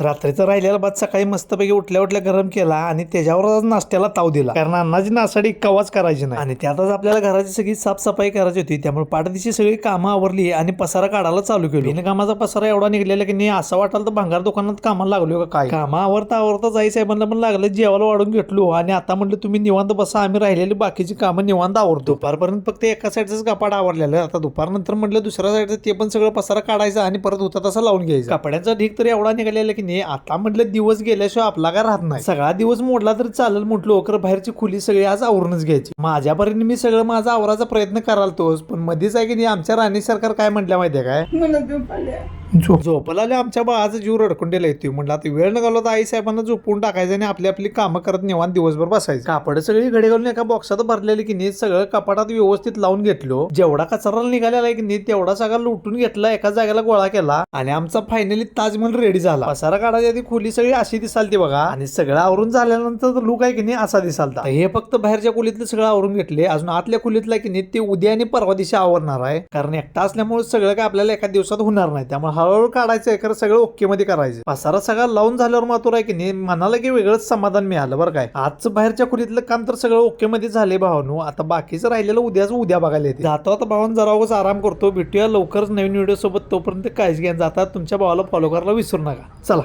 रात्रीचा राहिलेला भात सकाळी मस्तपैकी उठल्या उठल्या गरम केला आणि त्याच्यावर नाश्त्याला ताव दिला. कारण अन्नाची नासाडी कवाच करायची नाही. आणि त्यातच आपल्याला घराची सगळी साफसफाई करायची होती. त्यामुळे पाठदीची सगळी कामं आवरली आणि पसारा काढायला चालू केली. कामाचा पसारा एवढा निघलेला की नाही असं वाटाल तर भांगार दुकानात कामाला लागलो का काय? कामा आवरता आवरता जाई साहेबांना पण लागलं जेवायला वाढून घेतलो. आणि आता म्हटलं तुम्ही निवांत बसा आम्ही राहिलेली बाकीची कामं निवांत आवरतो. दुपारपर्यंत फक्त एका साईडचाच कपाट आवरलेलं आता दुपारनंतर म्हटलं दुसऱ्या साईडचं ते पण सगळं पसारा काढायचं आणि परत होता तसा लावून घ्यायचं. कपड्यांचा ढीक तरी एवढा निघालेला की नाही आता म्हटलं दिवस गेल्याशिवाय आपला काय राहत नाही. सगळा दिवस मोडला तरी चालेल म्हटलो खरं बाहेरची खुली सगळी आज आवरूनच घ्यायची. माझ्या परीने मी सगळं माझा आवराचा प्रयत्न कराल तोच पण मध्येच आहे की नाही आमच्या राणी सरकार काय म्हटलं माहितीये काय? झोप. झोपला आमच्या बाळाचा जीव रडकून दिला येतोय. म्हटलं आता वेळ न घालवता आई साहेबांना झोपून टाकायचं आणि आपली आपली कामं करत निवांत दिवसभर बसायचं. कापड सगळी घडी घालून एका बॉक्सात भरलेली की नाही सगळं कपाटात व्यवस्थित लावून घेतलो. जेवढा कचरा निघालेला आहे की नाही तेवढा सगळा लुटून घेतला एका जागेला गोळा केला आणि आमचा फायनली ताजमहल रेडी झाला. पसारा काढायची आधी खोली सगळी अशी दिसालती बघा. आणि सगळं आवरून झाल्यानंतर लुक आहे की नाही असा दिसालता. हे फक्त बाहेरच्या खोलीतलं सगळं आवरून घेतले. अजून आतल्या खोलीतलं की नाही ते उद्या आणि परवा दिवशी आवरणार आहे. कारण एकटा असल्यामुळे सगळं काय आपल्याला एका दिवसात होणार नाही. त्यामुळे हळूहळू काढायचं एकर सगळं ओकेमध्ये करायचं पसारा सगळा लावून झाल्यावर मात्र आहे की नाही मनाला की वेगळंच समाधान मिळालं बरं काय. आजचं बाहेरच्या खोलीतलं काम तर सगळं ओकेमध्ये झाले भावानू. आता बाकीचं राहिलेलं उद्याच उद्या बघायला येते. जातो आता भावान जरा आराम करतो. भेटूया लवकरच नवीन व्हिडिओ सोबत. तोपर्यंत काळजी घ्या जाता तुमच्या भावाला फॉलो करायला विसरू नका. चला.